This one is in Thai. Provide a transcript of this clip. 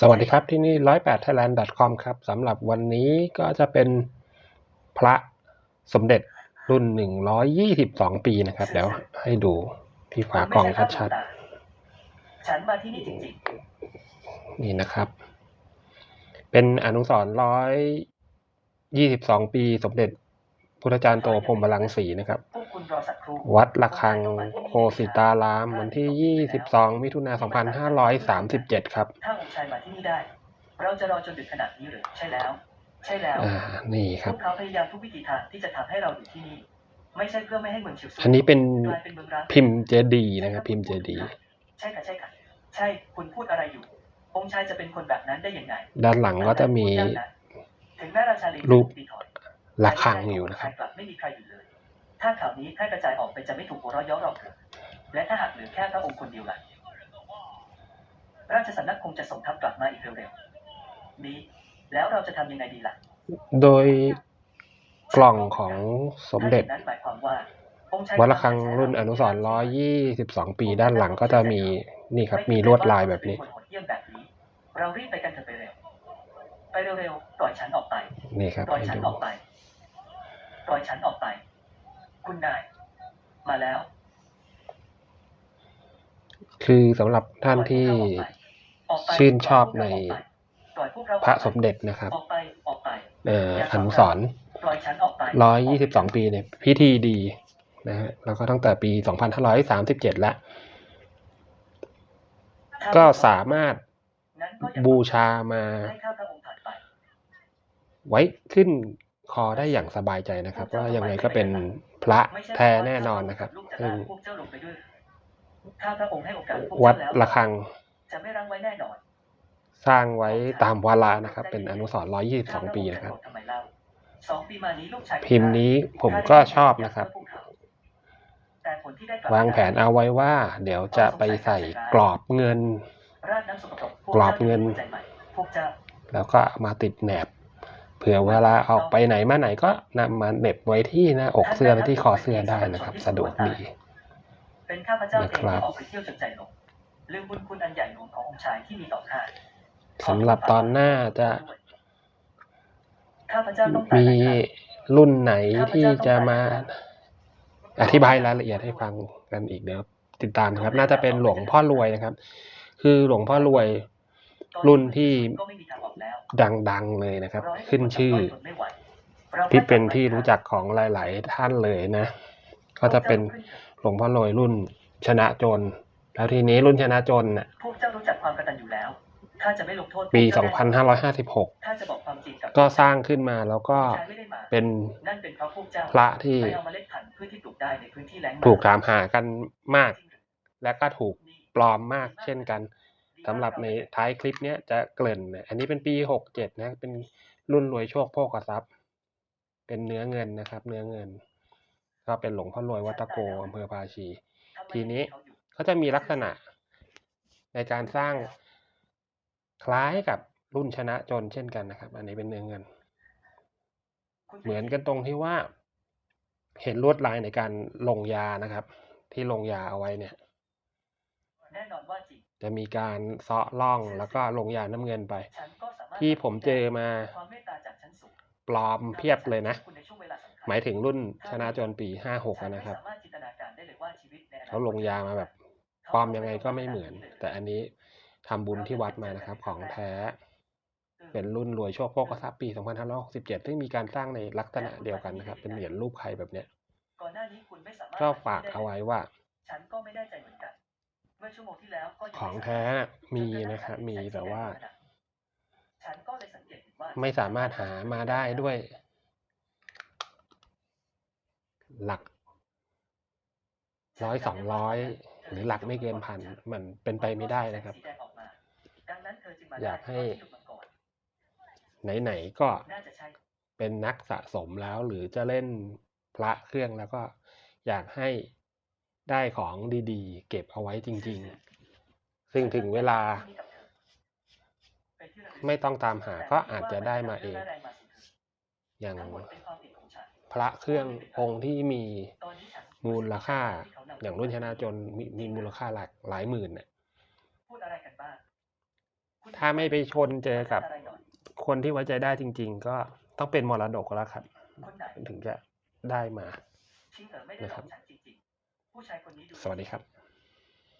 สวัสดีครับที่นี่ 108 thailand com ครับสำหรับวันนี้ก็จะเป็นพระสมเด็จรุ่น 122 ปีนะครับ เดี๋ยวให้ดูที่ฝากล่องชัดฉันมาที่นี่จริงๆ นี่นะครับ เป็นอนุสรณ์122ปีสมเด็จ พุทธจารย์โตพรหมลังสีนะครับๆพวกคุณรอสักครู่วัดระฆังโคสิตาราม วันที่ 22 มิถุนายน2537 ครับถ้าองค์ชายมาที่นี่ได้ เราจะรอจนดึกขนาดนี้หรือใช่แล้ว ใช่แล้วอ่านี่คพรับวกเขาพยายามทุกวิถีทางที่จะทำให้เราอยู่ที่นี่ไม่ใช่เพื่อไม่ให้เมืองชิวซุอันนี้เป็นกลายเป็นเมืองร้างพิมพ์เจดีย์นะครับ พิมพ์เจดีย์ใช่ค่ะใช่ค่ะใช่คุณพูดอะไรอยู่ องค์ชายจะเป็นคนแบบนั้นได้ยังไงด้านหลังก็จะมีถึงแม้ราชาลีรูปตีถอย ระฆังอยู่นะครับกลับไม่มีใครอยู่เลย ถ้าข่าวนี้แพร่กระจายออกไปจะไม่ถูกหัวเราะเย้อหรอกเหรอและถ้าหากเหลือแค่พระองค์คนเดียวล่ะราชสำนักคงจะส่งทัพกลับมาอีกเร็วๆนี้แล้วเราจะทำยังไงดีล่ะ โดยกล่องของสมเด็จถ้าอย่างนั้นหมายความว่าองค์ชายวัดระฆังรุ่นอนุสรณ์122ปีด้านหลังก็จะมีนี่ครับ มีลวดลายแบบนี้ไม่ใช่ว่าเราจะเป็นคนโหดเยี่ยมแบบนี้ เรารีบไปกันเถอะไปเร็ว ไปเร็วๆปล่อยฉันออกไป นี่ครับปล่อยให้ฉันดูออกไป ปล่อยฉันออกไป คุณนาย มาแล้ว คือสำหรับท่านที่ออกไปชื่นชอบในปล่อยพวกเราออกพไประสมเด็จนะครับออกไปออกไปเอ่ออนุสรณ์ปล่อยฉันออกไป122ปีเนี่ยพิธีดีนะฮะแล้วก็ตั้งแต่ปี2537แล้วก็สามารถงั้นก็อย่าบูชามาให้ข้าพระองค์ผ่านไปไว้ขึ้น คอได้อย่างสบายใจนะครับว่ายังไงก็เป็นพระไม่ใช่แท้แน่นอนนะครับลูกจะซึ่งลากพวกเจ้าลงไปด้วยข้าพระองค์ให้โอกาสพวกวัดเจ้าแล้วระฆังจะไม่รั้งไว้แน่นอนสร้างไว้ตามวาระนะครับ เป็นอนุสรณ์122ปีนะครับทำไมเล่าสองปีมานี้ลูกชายพิมพ์นี้ผมก็ชอบนะครับแต่ผลที่ได้กลับ วางแผนเอาไว้ว่า เดี๋ยวจะไปใส่กรอบเงินราดน้ำสกปรกพวกรอบเงินจ้าจะมีหัวใจใหม่พวกเจ้าแล้วก็มาติดแหนบ เผื่อเวลาออกไปไหนมาไหนก็นำมาเหน็บไว้ที่หน้าอกเสื้อและที่คอเสื้อได้นะครับ สะดวกดี เป็นข้าพเจ้าเองนะครับที่ออกไปเที่ยวจนใจลงลืมบุญคุณอันใหญ่หลวงขององค์ชายที่มีต่อข้าสำหรับตอนหน้าจะข้าพเจ้าต้องการมีอะไรครับรุ่นไหนที่จะมาอธิบายรายละเอียดให้ฟังกันอีกเดี๋ยวติดตามนะครับ น่าจะเป็นหลวงพ่อรวยนะครับ คือหลวงพ่อรวย รุ่นที่ก็ไม่มีทางออกแล้วดังๆเลยนะครับ ขึ้นชื่อ ที่เป็นที่รู้จักของหลาย ๆ ท่านเลยนะ ก็จะเป็นหลวงพ่อรวยรุ่นชนะจน แล้วทีนี้รุ่นชนะจนน่ะพวกเจ้ารู้จักความกตัญญูแล้วข้าจะไม่ลงโทษปีพวกเจ้าแน่2556ข้าจะบอกความจริงกับก็สร้างขึ้นมาแล้วก็ชายไม่ได้มาเป็นนั่นเป็นเพราะพวกเจ้าพระที่ไปเอาเมล็ดพันธุ์พืชที่ปลูกได้ในพื้นที่แล้งถูกถามหากันมาก และก็ถูกปลอมมากเช่นกัน สำหรับในท้ายคลิปเนี้ยจะเกริ่นนะอันนี้เป็นปี67นะ เป็นรุ่นรวยโชคโภคทรัพย์ เป็นเนื้อเงินนะครับ เนื้อเงิน ก็เป็นหลวงพ่อรวยวัดตะโกอำเภอภาชี ทีนี้เขาจะมีลักษณะในการสร้างคล้ายกับรุ่นชนะจนเช่นกันนะครับ อันนี้เป็นเนื้อเงิน เหมือนกันตรงที่ว่า เห็นลวดลายในการลงยานะครับ ที่ลงยาเอาไว้เนี่ยแน่นอนว่า จริงจะมีการเซาะล่องแล้วก็ลงยาน้ำเงินไปฉันก็สามารถที่ผมเจอมาความเมตตาจากชั้นสูงปลอมเพียบเลยนะคุณในช่วงเวลาสำคัญหมายถึงรุ่นชนะจนปีห้าหกฉันไม่นะครับสามารถจินตนาการได้เลยว่าชีวิตในอนาคตเขาลงยามาแบบปลอมยังไงก็ไม่เหมือน แต่อันนี้ทำบุญที่วัดมานะครับ ของแท้ เป็นรุ่นรวยโชคโภคทรัพย์ปี2567 ซึ่งมีการสร้างในลักษณะเดียวกันนะครับ เป็นเหรียญรูปใครแบบเนี้ยก่อนหน้านี้คุณไม่สามารถก็ฝากเอาไว้ว่าฉันก็ไม่แน่ใจเหมือน ของไม่แท้มีนะครับมีแต่ว่าฉันก็เลยสังเกตเห็นว่า ไม่สามารถหามาได้ด้วย หลักร้อยสองร้อยหรือหลักไม่เกินพันมันเป็นไปไม่ได้นะครับสีแดงออกมาดังนั้นเธอจึงมอยากให้ได้ที่หยุดมาก่อนไหนๆก็น่าจะใช่เป็นนักสะสมแล้วหรือจะเล่นพระเครื่องแล้วก็อยากให้ ได้ของดีๆ เก็บเอาไว้จริง ๆ ซึ่งถึงเวลา ไม่ต้องตามหาก็อาจจะได้มาเอง อย่างทั้งหมดเป็นความผิดของฉันพระเครื่ององค์ที่มีตอนนี้ฉันมูลค่า อย่างรุ่นชนะจนมีมีมูลค่าหลักหลายหมื่นน่ะพูดอะไรกันบ้างถ้าไม่ไปชนเจอกับอะไรหน่อยคนที่ไว้ใจได้จริง ๆ ก็ต้องเป็นมรดกแล้วครับคนไหนถึงจะได้มาชิงเอ๋อไม่ได้หลอกฉันจริงๆผู้ชายคนนี้ดู สวัสดีครับ